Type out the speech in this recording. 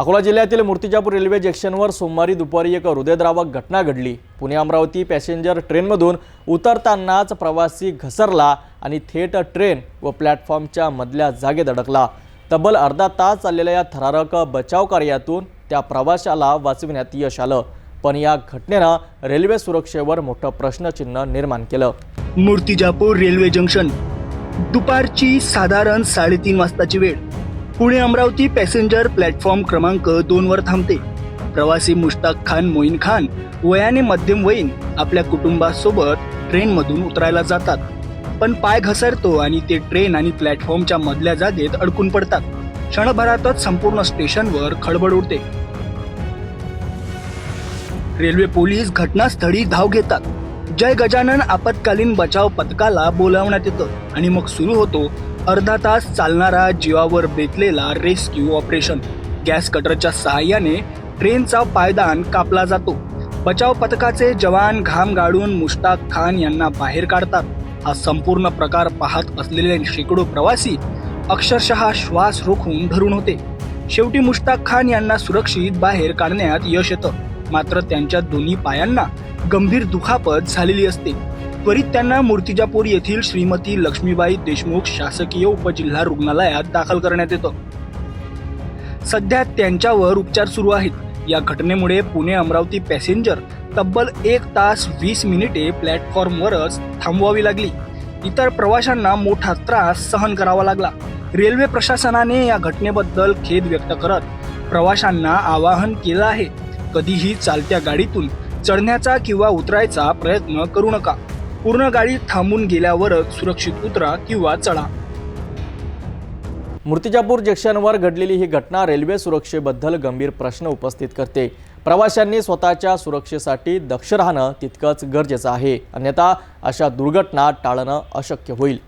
अकोला जिल्ह्यातील मूर्तिजापूर रेल्वे जंक्शनवर सोमवारी दुपारी एक हृदयद्रावक घटना घडली. पुणे अमरावती पॅसेंजर ट्रेनमधून उतरतानाच प्रवासी घसरला आणि थेट ट्रेन व प्लॅटफॉर्मच्या मधल्या जागेत अडकला. तब्बल अर्धा तास चाललेल्या या थरारक बचाव कार्यातून त्या प्रवाशाला वाचविण्यात यश आलं. पण या घटनेनं रेल्वे सुरक्षेवर मोठं प्रश्नचिन्ह निर्माण केलं. Murtijapur railway junction. दुपारची साधारण साडेतीन वाजताची वेळ. पुणे अमरावती पॅसेंजर प्लॅटफॉर्म क्रमांक दोनवर थांबते. प्रवासी मुश्ताक खान मोईन खान वयाने मध्यम वयीन आपल्या कुटुंबासोबत ट्रेनमधून उतरायला जातात. पण पाय घसरतो आणि ते ट्रेन आणि प्लॅटफॉर्मच्या मधल्या जागेत अडकून पडतात. क्षणभरातच संपूर्ण स्टेशनवर खळबळ उडते. रेल्वे पोलीस घटनास्थळी धाव घेतात. जय गजानन आपत्कालीन बचाव पथकाला बोलावण्यात येतं आणि मग सुरू होतो अर्धा तास चालणारा जीवावर बेतलेला रेस्क्यू ऑपरेशन. गॅस कटरच्या सहाय्याने ट्रेनचा पायदान कापला जातो. बचाव पथकाचे जवान घाम गाडून मुश्ताक खान यांना बाहेर काढतात. हा संपूर्ण प्रकार पाहत असलेले शेकडो प्रवासी अक्षरशः श्वास रोखून धरून होते. शेवटी मुश्ताक खान यांना सुरक्षित बाहेर काढण्यात यश येतं. मात्र त्यांच्या दोन्ही पायांना गंभीर दुखापत झालेली असते. त्वरित त्यांना मूर्तिजापूर येथील श्रीमती लक्ष्मीबाई देशमुख शासकीय उपजिल्हा रुग्णालयात दाखल करण्यात येतं. सध्या त्यांच्यावर उपचार सुरू आहेत. या घटनेमुळे पुणे अमरावती पॅसेंजर तब्बल एक तास वीस मिनिटे प्लॅटफॉर्मवरच थांबवावी लागली. इतर प्रवाशांना मोठा त्रास सहन करावा लागला. रेल्वे प्रशासनाने या घटनेबद्दल खेद व्यक्त करत प्रवाशांना आवाहन केलं आहे. कधीही चालत्या गाडीतून चढण्याचा किंवा उतरायचा प्रयत्न करू नका. पूर्ण गाडी थांबून गेल्यावरच सुरक्षित उतरा किंवा चढा. मूर्तिजापूर जंक्शनवर घडलेली ही घटना रेल्वे सुरक्षेबद्दल गंभीर प्रश्न उपस्थित करते. प्रवाशांनी स्वतःच्या सुरक्षेसाठी दक्ष राहणं तितकंच गरजेचं आहे. अन्यथा अशा दुर्घटना टाळणं अशक्य होईल.